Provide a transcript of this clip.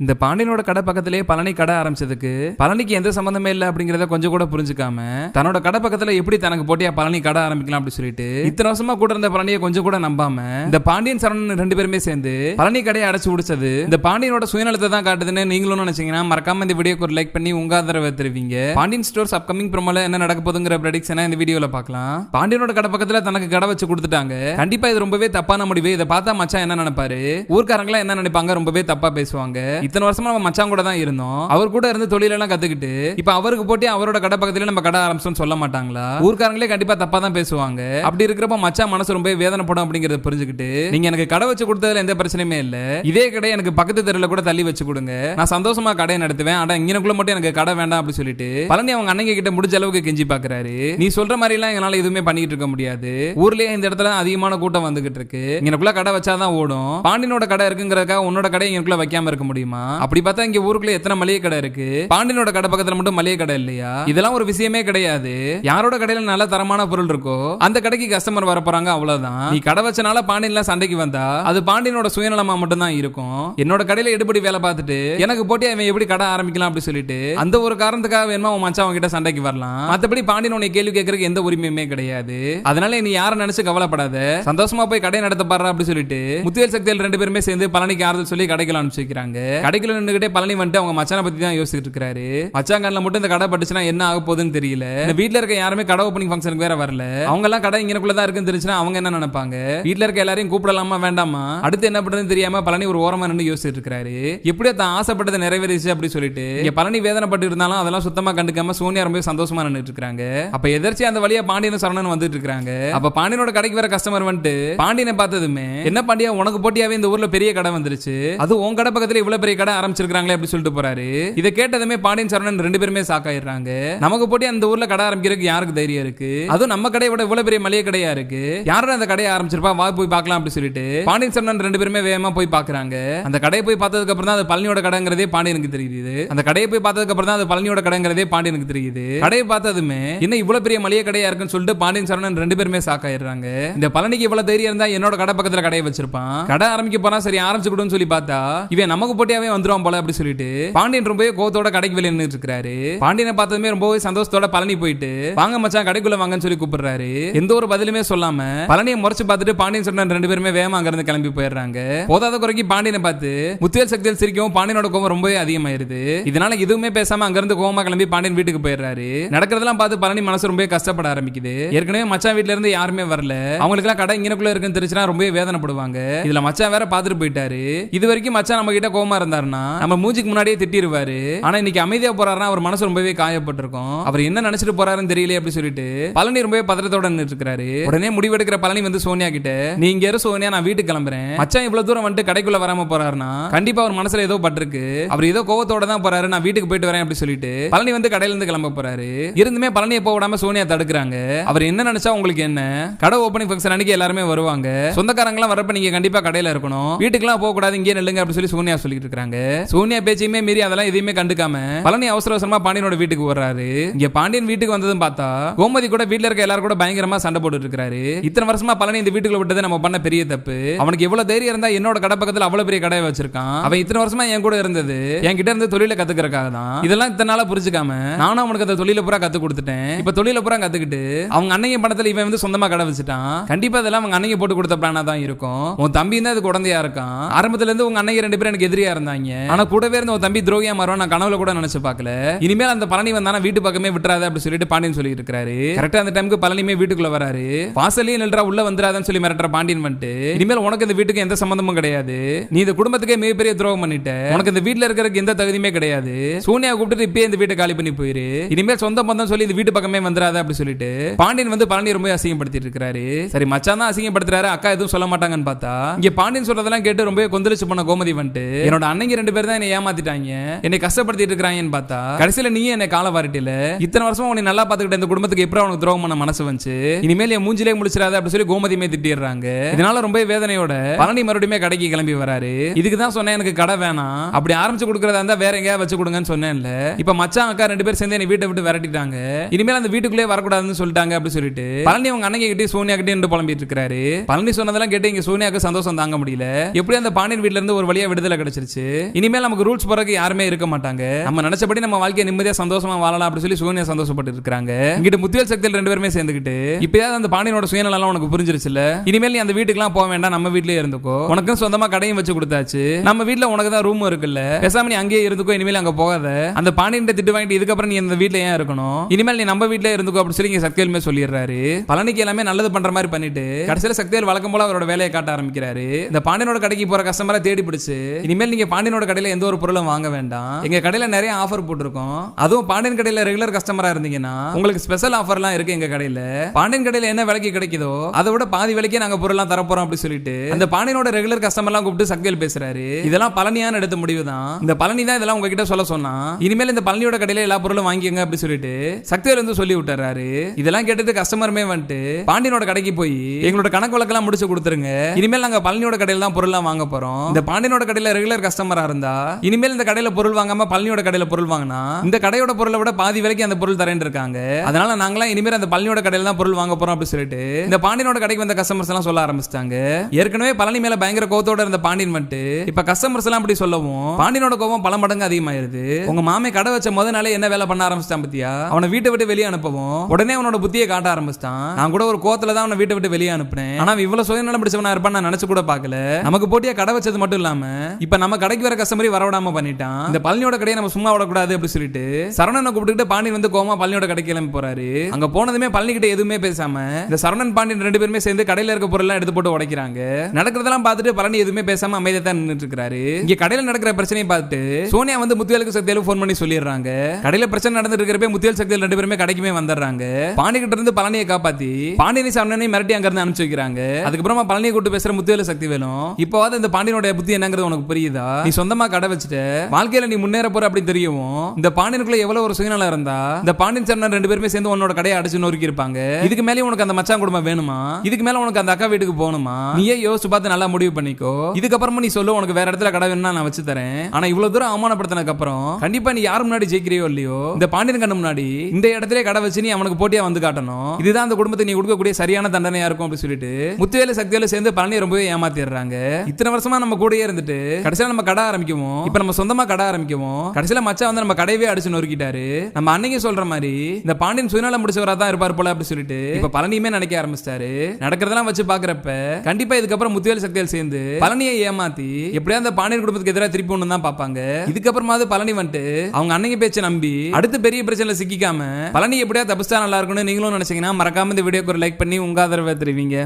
இந்த பாண்டியனோட கடை பக்கத்திலேயே பழனி கடை ஆரம்பிச்சதுக்கு பழனிக்கு எந்த சம்பந்தமே இல்லை அப்படிங்கறத கொஞ்சம் கூட புரிஞ்சுக்காம தன்னோட கடை பக்கத்துல எப்படி தனக்கு போட்டியா பழனி கடை ஆரம்பிக்கலாம் அப்படி சொல்லிட்டு இத்தனை வருஷமா கூட இருந்த பழனியை கொஞ்சம் கூட நம்பாம இந்த பாண்டியன் சரவணன் ரெண்டு பேருமே சேர்ந்து பழனி கடையை அடைச்சு முடிச்சது இந்த பாண்டியனோட சுயநலத்தை தான் காட்டுதுன்னு நீங்களும் நினைச்சீங்கன்னா மறக்காம இந்த வீடியோக்கு ஒரு லைக் பண்ணி உங்க ஆதரவை தெரிவிங்க. பாண்டியன் ஸ்டோர்ஸ் அப்கமிங் ப்ரோமோல என்ன நடக்க போதுங்கிற ப்ரெடிக்ஷனை இந்த வீடியோல பார்க்கலாம். பாண்டியனோட கடை பக்கத்துல தனக்கு கடை வச்சு கொடுத்துட்டாங்க. கண்டிப்பா இது ரொம்பவே தப்பான முடிவு. இதை பார்த்தா மச்சான் என்ன நினைப்பாரு? ஊர்க்காரங்களா என்ன நினைப்பாங்க? ரொம்பவே தப்பா பேசுவாங்க. இத்தனை வருஷமா நம்ம மச்சான் கூட தான் இருந்தோம். அவர் கூட இருந்து தொழிலெல்லாம் கத்துக்கிட்டு இப்ப அவருக்கு போட்டி அவரோட கடை பக்கத்துல நம்ம கடை ஆரம்பிச்சோம் சொல்ல மாட்டாங்களா? ஊர்க்காரங்களே கண்டிப்பா தப்பா தான் பேசுவாங்க. அப்படி இருக்கிறப்ப மச்சான் மனசு ரொம்ப வேதனைப்படும் அப்படிங்கறத புரிஞ்சுக்கிட்டு நீங்க எனக்கு கடை வச்சு கொடுத்ததுல எந்த பிரச்சனையுமே இல்ல. இதே கடை எனக்கு பக்கத்து தெருல கூட தள்ளி வச்சு கொடுங்க. நான் சந்தோஷமா கடையை நடத்துவேன். ஆனா இங்கனக்குள்ள மட்டும் எனக்கு கடை வேண்டாம் அப்படி சொல்லிட்டு பழனி அவங்க அண்ணங்க கிட்ட முடிஞ்ச அளவுக்கு கெஞ்சி பாக்குறாரு. நீ சொல்ற மாதிரி எல்லாம் எங்களால எதுவுமே பண்ணிட்டு இருக்க முடியாது. ஊர்லயே இந்த இடத்துல அதிகமான கூட்டம் வந்துகிட்டு இருக்கு. இங்கனக்குள்ள கடை வச்சாதான் ஓடும். பாண்டியனோட கடை இருக்குங்கிறதுக்காக உன்னோட கடை இங்கனக்குள்ள வைக்காம இருக்க முடியுமா? அப்படி பார்த்தா இங்க ஊருக்குள்ள எத்தனை மளிகை கடை இருக்கு? பாண்டியனோட கடை பக்கத்துல மட்டும் மளிகை கடை இல்லையா? இதெல்லாம் ஒரு விஷயமே கிடையாது. யாரோட கடையில நல்ல தரமான பொருள் இருக்கோ அந்த கடைக்கு கஸ்டமர் வர போறாங்க அவ்வளவுதான். நீ கடை வச்சனால பாண்டியன்லாம் சண்டைக்கு வந்தா அது பாண்டியனோட சுயநலமா மட்டும் தான் இருக்கும். என்னோட கடையில எடுபடி வேலை பார்த்துட்டு எனக்கு போட்டி அவன் எப்படி கடை ஆரம்பிக்கலாம் அப்படி சொல்லிட்டு அந்த ஒரு காரணத்துக்காக வேணுமா உன் மச்சான் கிட்ட சண்டைக்கு வரலாம்? மத்தபடி பாண்டியன் உன்னை கேள்வி கேட்கறதுக்கு எந்த உரிமையுமே கிடையாது. அதனால நீ யாரை நினைச்சு கவலைப்படாத. சந்தோஷமா போய் கடை நடத்த பாரு அப்படி சொல்லிட்டு முத்துவேல் சக்தியில் ரெண்டு பேருமே சேர்ந்து பழனிக்கு ஆறுதல் சொல்லி கடைக்குள்ள அனுப்பிச்சு வைக்கிறாங்க. கடைக்குள்ள நின்றுகிட்டே பழனி வந்துட்டு அவங்க மச்சான பத்தி தான் யோசிச்சுட்டு இருக்காரு. மச்சாங்கல்ல மட்டும் இந்த கடை பட்டுச்சுன்னா என்ன ஆக போகுதுன்னு தெரியல. இந்த வீட்டுல இருக்க யாருமே கடை ஓப்பனிங் ஃபங்க்ஷனுக்கு வேற வரல. அவங்க எல்லாம் கடை இங்கனக்குள்ள தான் இருக்குன்னு தெரிஞ்சுன்னா அவங்க என்ன நினைப்பாங்க? வீட்டுல இருக்க எல்லாரையும் கூப்பிடலாமா வேண்டாமா? அடுத்து என்ன பண்றதுன்னு தெரியாம பழனி ஒரு ஓரமா நின்று யோசிச்சுட்டு இருக்காரு. எப்படியோ தான் ஆசைப்பட்டதை நிறைவேறிச்சு அப்படி சொல்லிட்டு இங்க பழனி வேதனைப்பட்டு இருந்தாலும் அதெல்லாம் சுத்தமா கண்டுக்காம சோனியா ரொம்ப சந்தோஷமா நின்னுட்டு இருக்காங்க. அப்ப எதிர்ச்சி அந்த வழியா பாண்டியன் சரணன் வந்துட்டு இருக்காங்க. அப்ப பாண்டியனோட கடைக்கு வேற கஸ்டமர் வந்துட்டு பாண்டியனை பார்த்ததுமே என்ன பாண்டியா உனக்கு போட்டியாவே இந்த ஊர்ல பெரிய கடை வந்துருச்சு. அது உன் கடை பக்கத்துல இவ்வளவு பெரிய பெரிய கடை ஆரம்பிச்சிருக்காங்களே அப்படி சொல்லிட்டு போறாரு. இதை கேட்டதுமே பாண்டியன் சரணன் ரெண்டு பேருமே சாக்காயிடுறாங்க. நமக்கு போட்டி அந்த ஊர்ல கடை ஆரம்பிக்கிறதுக்கு யாருக்கு தைரியம் இருக்கு? அதுவும் நம்ம கடையை விட இவ்வளவு பெரிய மளிகை கடையா இருக்கு? யாரும் அந்த கடையை ஆரம்பிச்சிருப்பா? வா போய் பார்க்கலாம் அப்படி சொல்லிட்டு பாண்டியன் சரணன் ரெண்டு பேருமே வேகமா போய் பாக்குறாங்க அந்த கடையை போய் பார்த்ததுக்கு அப்புறம் தான் அது பழனியோட கடைங்கிறதே பாண்டியனுக்கு தெரியுது. அந்த கடையை போய் பார்த்ததுக்கு அப்புறம் தான் அது பழனியோட கடைங்கிறதே பாண்டியனுக்கு தெரியுது. கடையை பார்த்ததுமே என்ன இவ்வளவு பெரிய மளிகை கடையா இருக்குன்னு சொல்லிட்டு பாண்டியன் சரணன் ரெண்டு பேருமே சாக்காயிடுறாங்க. இந்த பழனிக்கு இவ்வளவு தைரியம் இருந்தா என்னோட கடை பக்கத்துல கடையை வச்சிருப்பான். கடை ஆரம்பிக்க போனா சரி ஆரம்பிச்சு கொடுன்னு சொல்லி பார்த்தா இவன் நமக்கு போட்டியா போட்டியாவே வந்துருவான் போல அப்படி சொல்லிட்டு. பாண்டியன் ரொம்பவே கோத்தோட கடைக்கு வெளியே நின்னுட்டு இருக்காரு பாண்டியனை பார்த்ததுமே ரொம்பவே சந்தோஷத்தோட பழனி போயிட்டு வாங்க மச்சான் கடைக்குள்ள வாங்கன்னு சொல்லி கூப்பிடுறாரு. எந்த ஒரு பதிலுமே சொல்லாம பழனியை முறைச்சு பார்த்துட்டு பாண்டியன் சொன்ன ரெண்டு பேருமே வேகமா அங்க இருந்து கிளம்பி போயிடுறாங்க. போதாத குறைக்கு பாண்டியனை பார்த்து முத்தியல் சக்தியில் சிரிக்கவும் பாண்டியனோட கோவம் ரொம்பவே அதிகமாயிருது. இதனால எதுவுமே பேசாம அங்க இருந்து கோவமா கிளம்பி பாண்டியன் வீட்டுக்கு போயிடுறாரு. நடக்கிறதெல்லாம் பார்த்து பழனி மனசு ரொம்ப கஷ்டப்பட ஆரம்பிக்குது. ஏற்கனவே மச்சான் வீட்டுல இருந்து யாருமே வரல. அவங்களுக்கு எல்லாம் கடை இங்கனக்குள்ள இருக்குன்னு தெரிஞ்சுனா ரொம்பவே வேதனைப்படுவாங்க. இதுல மச்சான் வேற பாத்துட்டு போயிட்டாரு. இது வரைக்கும் மச்சான் நம்ம கிட்ட கோவமா இருந்தாருன்னா நம்ம மூஞ்சிக்கு முன்னாடியே திட்டிருவாரு. ஆனா இன்னைக்கு அமைதியா போறாருன்னா அவர் மனசு ரொம்பவே காயப்பட்டிருக்கும். அவர் என்ன நினைச்சிட்டு போறாருன்னு தெரியல அப்படி சொல்லிட்டு பழனி ரொம்பவே பதட்டத்தோட நின்னுட்டு இருக்காரு உடனே முடிவெடுக்கிற பழனி வந்து சோனியா கிட்ட நீங்க இரு சோனியா நான் வீட்டுக்கு கிளம்புறேன். மச்சான் இவ்வளவு தூரம் வந்துட்டு கடைக்குள்ள வராம போறாருன்னா கண்டிப்பா அவர் மனசுல ஏதோ பட்டிருக்கு. அவர் ஏதோ கோவத்தோட தான் போறாரு நான் வீட்டுக்கு போயிட்டு வரேன் அப்படி சொல்லிட்டு பழனி வந்து கடையில இருந்து கிளம்ப போறாரு. இருந்துமே பழனியை போக விடாம சோனியா தடுக்கிறாங்க. அவர் என்ன நினைச்சா உங்களுக்கு என்ன? கடை ஓப்பனிங் ஃபங்க்ஷன் அன்னைக்கு எல்லாருமே வருவாங்க. சொந்தக்காரங்க எல்லாம் வரப்ப நீங்க கண்டிப்பா கடையில இருக்கணும். வீட்டுக்குலாம் போக கூடாது இங்கே நில்லுங்க அப்படி சொல்லி சோனியா சொல்லிட்டு இருக்காங்க சோனியா பேச்சையுமே மீறி அதெல்லாம் எதையுமே கண்டுக்காம பழனி அவசர அவசரமா பாண்டியனோட வீட்டுக்கு வர்றாரு இங்க பாண்டியன் வீட்டுக்கு வந்ததும் பார்த்தா கோமதி கூட வீட்டுல இருக்க எல்லாரும் கூட பயங்கரமா சண்டை போட்டு இருக்காரு இத்தனை வருஷமா பழனி இந்த வீட்டுக்குள்ள விட்டது நம்ம பண்ண பெரிய தப்பு. அவனுக்கு எவ்வளவு தைரியம் இருந்தா என்னோட கடை பக்கத்துல அவ்வளவு பெரிய கடையை வச்சிருக்கான். அவன் இத்தனை வருஷமா என் கூட இருந்தது. என் கிட்ட இருந்து தொழில கத்துக்கிறக்காக தான். இதெல்லாம் இத்தனை நாளா புரிஞ்சுக்காம நானும் அவனுக்கு அந்த தொழில பூரா கத்து கொடுத்துட்டேன். இப்ப தொழில பூரா கத்துக்கிட்டு அவங்க அன்னையின் பணத்துல இவன் வந்து சொந்தமா கடை வச்சுட்டான். கண்டிப்பா இதெல்லாம் அவங்க அண்ணன் போட்டு கொடுத்த பிளானா தான் இருக்கும். உன் தம்பி தான் அது குழந்தையா இருக்கான். ஆரம்பத்துல இருந்து உங்க அண்ணன் ரெண்டு பேரும் எனக்கு எதிரியா இருந்தாங்க ஆனா கூடவே இருந்த உன் தம்பி துரோகியா மாறுவான் நான் கனவுல கூட நினைச்சு பார்க்கல. இனிமேல் அந்த பழனி வந்தானா வீட்டு பக்கமே விட்டுறாத அப்படி சொல்லிட்டு பாண்டியன் சொல்லி இருக்காரு கரெக்டா அந்த டைமுக்கு பழனியுமே வீட்டுக்குள்ள வராரு. வாசலே நில்றா உள்ள வந்துடாதன்னு சொல்லி மிரட்டுற பாண்டியன் வந்துட்டு இனிமேல் உனக்கு இந்த வீட்டுக்கு எந்த சம்பந்தமும் கிடையாது. நீ இந்த குடும்பத்துக்கே மிகப்பெரிய துரோகம் பண்ணிட்ட. உனக்கு இந்த வீட்டுல இருக்கிறதுக்கு எந்த தகுதியுமே கிடையாது. சோனியா கூப்பிட்டு இப்பயே இந்த வீட்டை காலி பண்ணி போயிரு. இனிமேல் சொந்த பந்தம் சொல்லி இந்த வீட்டு பக்கமே வந்துடாத அப்படி சொல்லிட்டு பாண்டியன் வந்து பழனி ரொம்ப அசிங்கப்படுத்திட்டு இருக்காரு சரி மச்சான் தான் அசிங்கப்படுத்துறாரு அக்கா எதுவும் சொல்ல மாட்டாங்கன்னு பார்த்தா இங்க பாண்டியன் சொல்றதெல்லாம் கேட்டு ரொம்ப கொந்தளிச்சு போன கோமதி வந்துட்டு என்னோட அன்னைக்கு ரெண்டு பேர் தான் என்னை ஏமாத்திட்டாங்க. என்னை கஷ்டப்படுத்திட்டு இருக்காங்கன்னு பார்த்தா கடைசியில நீ என்னை கால வாரிட்டில. இத்தனை வருஷமா உன்னை நல்லா பாத்துக்கிட்ட இந்த குடும்பத்துக்கு எப்படி அவனுக்கு துரோகம் பண்ண மனசு வந்துச்சு? இனிமேல் என் மூஞ்சிலே முடிச்சிடாத அப்படி சொல்லி கோமதியுமே திட்டிடுறாங்க. இதனால ரொம்ப வேதனையோட பழனி மறுபடியுமே கடைக்கு கிளம்பி வராரு. இதுக்கு தான் சொன்னேன் எனக்கு கடை வேணாம். அப்படி ஆரம்பிச்சு கொடுக்கறதா இருந்தா வேற எங்கேயாவது வச்சு கொடுங்கன்னு சொன்னேன்ல. இப்ப மச்சான் அக்கா ரெண்டு பேர் சேர்ந்து என்னை வீட்டை விட்டு விரட்டிட்டாங்க. இனிமேல் அந்த வீட்டுக்குள்ளே வரக்கூடாதுன்னு சொல்லிட்டாங்க அப்படின்னு சொல்லிட்டு பழனி அவங்க அண்ணங்க கிட்டே சோனியா கிட்டே நின்று புலம்பிட்டு இருக்காரு. பழனி சொன்னதெல்லாம் கேட்டு இங்க சோனியாக்கு சந்தோஷம் தாங்க முடியல. எப்படி அந்த பாண்டியன் வீட்ல இருந்து ஒரு வழியா விடுதலை கிடைச்சிருச்சு. வந்துருச்சு இனிமேல் நமக்கு ரூல்ஸ் போறதுக்கு யாருமே இருக்க மாட்டாங்க. நம்ம நினைச்சபடி நம்ம வாழ்க்கையை நிம்மதியா சந்தோஷமா வாழலாம் அப்படின்னு சொல்லி சுகன்யா சந்தோஷப்பட்டு இருக்காங்க இங்கிட்ட முத்தியல் சக்தியில் ரெண்டு பேருமே சேர்ந்துக்கிட்டு இப்பயாவது அந்த பாண்டியனோட சுயநலம் உனக்கு புரிஞ்சிருச்சுல இனிமேல் நீ அந்த வீட்டுக்குலாம் போக வேண்டாம் நம்ம வீட்லயே இருந்துக்கோ. உனக்கும் சொந்தமா கடையும் வச்சு கொடுத்தாச்சு. நம்ம வீட்டுல உனக்கு தான் ரூம் இருக்குல்ல? பேசாம நீ அங்கேயே இருந்துக்கோ இனிமேல் அங்க போகாத. அந்த பாண்டியன் திட்டு வாங்கிட்டு இதுக்கப்புறம் நீ அந்த வீட்ல ஏன் இருக்கணும்? இனிமேல் நீ நம்ம வீட்டுல இருந்துக்கோ அப்படின்னு சொல்லி இங்க சொல்லிடுறாரு. பழனிக்கு எல்லாமே நல்லது பண்ற மாதிரி பண்ணிட்டு கடைசியில சக்திவேல் வழக்கம் போல அவரோட வேலையை காட்ட ஆரம்பிக்கிறாரு. இந்த பாண்டியனோட கடைக்கு போற கஸ்டமரை தேடி பிடிச்சு இனிமேல் நீங்க பாண்டியனோட கடையில எந்த ஒரு பொருளும் வாங்க வேண்டாம். எங்க கடையில நிறைய ஆஃபர் போட்டிருக்கோம். அதுவும் பாண்டியன் கடையில ரெகுலர் கஸ்டமரா இருந்தீங்கன்னா உங்களுக்கு ஸ்பெஷல் ஆஃபர்லாம் இருக்கு எங்க கடையில. பாண்டியன் கடையில என்ன விலைக்கு கிடைக்குதோ அதை விட பாதி விலைக்கே நாங்க பொருள்லாம் தரப்போறோம் அப்படி சொல்லிட்டு அந்த பாண்டியனோட ரெகுலர் கஸ்டமர்லாம் கூப்பிட்டு சக்திவேல் பேசுறாரு. இதெல்லாம் பழனியான எடுத்த முடிவு தான். இந்த பழனி தான் இதெல்லாம் உங்ககிட்ட சொல்ல சொன்னா இனிமேல் இந்த பழனியோட கடையில எல்லா பொருளும் வாங்கிக்கங்க அப்படி சொல்லிட்டு சக்திவேல் வந்து சொல்லி விட்டுறாரு. இதெல்லாம் கேட்டது கஸ்டமருமே வந்துட்டு பாண்டியனோட கடைக்கு போய் எங்களோட கணக்கு வழக்கெல்லாம் முடிச்சு கொடுத்துருங்க. இனிமேல் நாங்க பழனியோட கடையில தான் பொருள்லாம் வாங்க போறோம். இந்த பாண்டியனோட கடையில ரெகுலர் கஸ்டமர் இருந்தா இனிமேல் இந்த கடையில பொருள் வாங்காம பழனியோட கடையில பொருள் வாங்கினா இந்த கடையோட பொருளை விட பாதி விலைக்கு அந்த பொருள் தரேன் இருக்காங்க. அதனால நாங்களாம் இனிமேல் அந்த பழனியோட கடையில தான் பொருள் வாங்க போறோம் அப்படின்னு சொல்லிட்டு இந்த பாண்டியனோட கடைக்கு வந்த கஸ்டமர்ஸ் எல்லாம் சொல்ல ஆரம்பிச்சிட்டாங்க. ஏற்கனவே பழனி மேல பயங்கர கோவத்தோட இருந்த பாண்டியன் வந்துட்டு இப்ப கஸ்டமர்ஸ் எல்லாம் அப்படி சொல்லவும் பாண்டியனோட கோவம் பல மடங்கு அதிகமாயிருது. உங்க மாமே கடை வச்ச முதல் நாளே என்ன வேலை பண்ண ஆரம்பிச்சிட்டான் பத்தியா? அவனை வீட்டை விட்டு வெளியே அனுப்பவும் உடனே அவனோட புத்தியை காட்ட ஆரம்பிச்சிட்டான். நான் கூட ஒரு கோத்துல தான் அவனை வீட்டை விட்டு வெளியே அனுப்பினேன். ஆனா இவ்வளவு சுயநலம் பிடிச்சவனா இருப்பான் நான் நினைச்சு கூட பாக்கல நமக்கு போட்டியா கடை வச்சது மட்டும் இல்லாம இப்ப நம்ம கடை கடைக்கு வர கஸ்டமரை வரவிடாம பண்ணிட்டான். இந்த பழனியோட கடையை நம்ம சும்மா விடக்கூடாது அப்படின்னு சொல்லிட்டு சரவணனை கூப்பிட்டுட்டு பாண்டியன் வந்து கோமா பழனியோட கடைக்கு கிளம்பி போறாரு. அங்க போனதுமே பழனி கிட்ட எதுவுமே பேசாம இந்த சரவணன் பாண்டியன் ரெண்டு பேருமே சேர்ந்து கடையில இருக்க பொருள்லாம் எடுத்து போட்டு உடைக்கிறாங்க. நடக்கிறதெல்லாம் பார்த்துட்டு பழனி எதுவுமே பேசாம அமைதியா தான் நின்றுட்டு இருக்காரு. இங்க கடையில நடக்கிற பிரச்சனையை பார்த்துட்டு சோனியா வந்து முத்தியலுக்கு சக்தியாலும் ஃபோன் பண்ணி சொல்லிடுறாங்க. கடையில பிரச்சனை நடந்துட்டு இருக்கிறப்ப முத்தியல் சக்தியில் ரெண்டு பேருமே கடைக்குமே வந்துடுறாங்க. பாண்டி கிட்ட இருந்து பழனியை காப்பாத்தி பாண்டியனை சரணனை மிரட்டி அங்க இருந்து அனுப்பிச்சு வைக்கிறாங்க. அதுக்கப்புறமா பழனியை கூட்டு பேசுற முத்தியல சக்தி வேணும் இப்போவாது இந்த பாண்டியனோட புத்தி என்னங்கிறது உனக்கு புரியுதா? நீ சொந்தமா கடை வச்சுட்டு வாழ்க்கையில நீ முன்னேற போற அப்படி தெரியவும் இந்த பாண்டியனுக்குள்ள எவ்வளவு ஒரு சுயநலம் இருந்தா இந்த பாண்டியன் சரணன் ரெண்டு பேருமே சேர்ந்து உன்னோட கடையை அடிச்சு நொறுக்கி இருப்பாங்க. இதுக்கு மேலே உனக்கு அந்த மச்சான் குடும்பம் வேணுமா? இதுக்கு மேல உனக்கு அந்த அக்கா வீட்டுக்கு போகணுமா? நீயே யோசிச்சு பார்த்து நல்லா முடிவு பண்ணிக்கோ. இதுக்கப்புறமா நீ சொல்லு உனக்கு வேற இடத்துல கடை வேணும்னா நான் வச்சு தரேன். ஆனா இவ்வளவு தூரம் அவமானப்படுத்தினதுக்கு அப்புறம் கண்டிப்பா நீ யாரு முன்னாடி ஜெயிக்கிறியோ இல்லையோ இந்த பாண்டியன் கண்ணு முன்னாடி இந்த இடத்துல கடை வச்சு நீ அவனுக்கு போட்டியா வந்து காட்டணும். இதுதான் அந்த குடும்பத்தை நீ கொடுக்கக்கூடிய சரியான தண்டனையா இருக்கும் அப்படின்னு சொல்லிட்டு முத்துவேல சக்தியில சேர்ந்து பழனி ரொம்பவே ஏமாத்திடுறாங்க. இத்தனை வருஷமா நம்ம கூடயே இருந்துட்டு கடைசியா நம்ம கடை ஆரம்பிக்கவும். இப்ப நம்ம சொந்தமா கடை ஆரம்பிக்கவும். கடைசியில மச்சான் வந்து நம்ம கடையவே அடிச்சு நொறுக்கிட்டாரு. நம்ம அன்னைக்கு சொல்ற மாதிரி இந்த பாண்டியன் சுயநலம் முடிச்சவரா தான் இருப்பார் போல அப்படி சொல்லிட்டு இப்ப பழனியுமே நினைக்க ஆரம்பிச்சிட்டாரு. நடக்கிறதெல்லாம் வச்சு பாக்குறப்ப கண்டிப்பா இதுக்கப்புறம் முத்துவேல் சக்திவேல் சேர்ந்து பழனியை ஏமாத்தி எப்படியா அந்த பாண்டியன் குடும்பத்துக்கு எதிராக திருப்பி ஒண்ணு தான் பார்ப்பாங்க. இதுக்கப்புறமாவது பழனி வந்துட்டு அவங்க அன்னைக்கு பேச்சை நம்பி அடுத்து பெரிய பிரச்சனை சிக்கிக்காம பழனி எப்படியா தப்பிச்சா நல்லா இருக்கும்னு நீங்களும் நினைச்சீங்கன்னா மறக்காம இந்த வீடியோக்கு ஒரு லைக் பண்ணி உங்க ஆதரவை தெரிவிங்க.